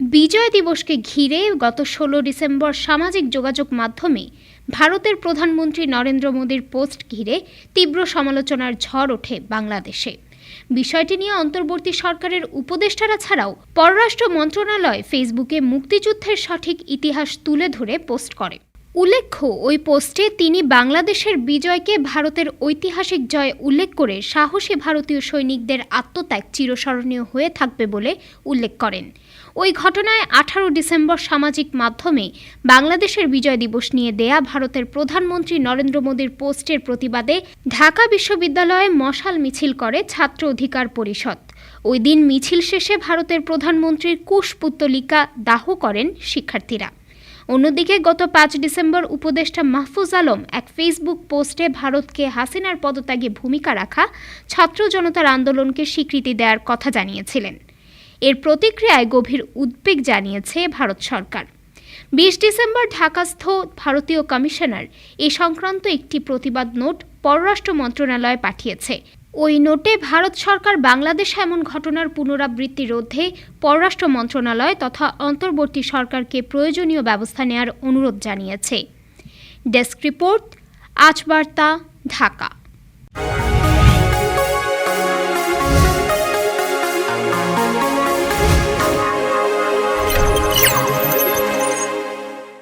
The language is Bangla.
বিজয় দিবসকে ঘিরে গত ষোলো ডিসেম্বর সামাজিক যোগাযোগ মাধ্যমে ভারতের প্রধানমন্ত্রী নরেন্দ্র মোদীর পোস্ট ঘিরে তীব্র সমালোচনার ঝড় ওঠে বাংলাদেশে। বিষয়টি নিয়ে অন্তর্বর্তী সরকারের উপদেষ্টারা ছাড়াও পররাষ্ট্র মন্ত্রণালয় ফেসবুকে মুক্তিযুদ্ধের সঠিক ইতিহাস তুলে ধরে পোস্ট করে। উল্লেখ্য, ওই পোস্টে তিনি বাংলাদেশের বিজয়কে ভারতের ঐতিহাসিক জয় উল্লেখ করে সাহসী ভারতীয় সৈনিকদের আত্মত্যাগ চিরস্মরণীয় হয়ে থাকবে বলে উল্লেখ করেন। ওই ঘটনায় আঠারো ডিসেম্বর সামাজিক মাধ্যমে বাংলাদেশের বিজয় দিবস নিয়ে দেয়া ভারতের প্রধানমন্ত্রী নরেন্দ্র মোদীর পোস্টের প্রতিবাদে ঢাকা বিশ্ববিদ্যালয়ে মশাল মিছিল করে ছাত্র অধিকার পরিষদ। ওই দিন মিছিল শেষে ভারতের প্রধানমন্ত্রীর কুশপুত্তলিকা দাহ করেন শিক্ষার্থীরা। অন্যদিকে গত পাঁচ ডিসেম্বর উপদেষ্টা মাহফুজ আলম এক ফেসবুক পোস্টে ভারতকে হাসিনার পদত্যাগে ভূমিকা রাখা, ছাত্র জনতার আন্দোলনকে স্বীকৃতি দেওয়ার কথা জানিয়েছিলেন। এর প্রতিক্রিয়ায় গভীর উদ্বেগ জানিয়েছে ভারত সরকার। বিশ ডিসেম্বর ঢাকাস্থ ভারতীয় কমিশনার এ সংক্রান্ত একটি প্রতিবাদ নোট পররাষ্ট্র মন্ত্রণালয়ে পাঠিয়েছে। ওই নোটে ভারত সরকার বাংলাদেশে এমন ঘটনার পুনরাবৃত্তি রোধে পররাষ্ট্র মন্ত্রণালয় তথা অন্তর্বর্তী সরকারকে প্রয়োজনীয় ব্যবস্থা নেওয়ার অনুরোধ জানিয়েছে। ডেস্ক রিপোর্ট, আজ বার্তা, ঢাকা।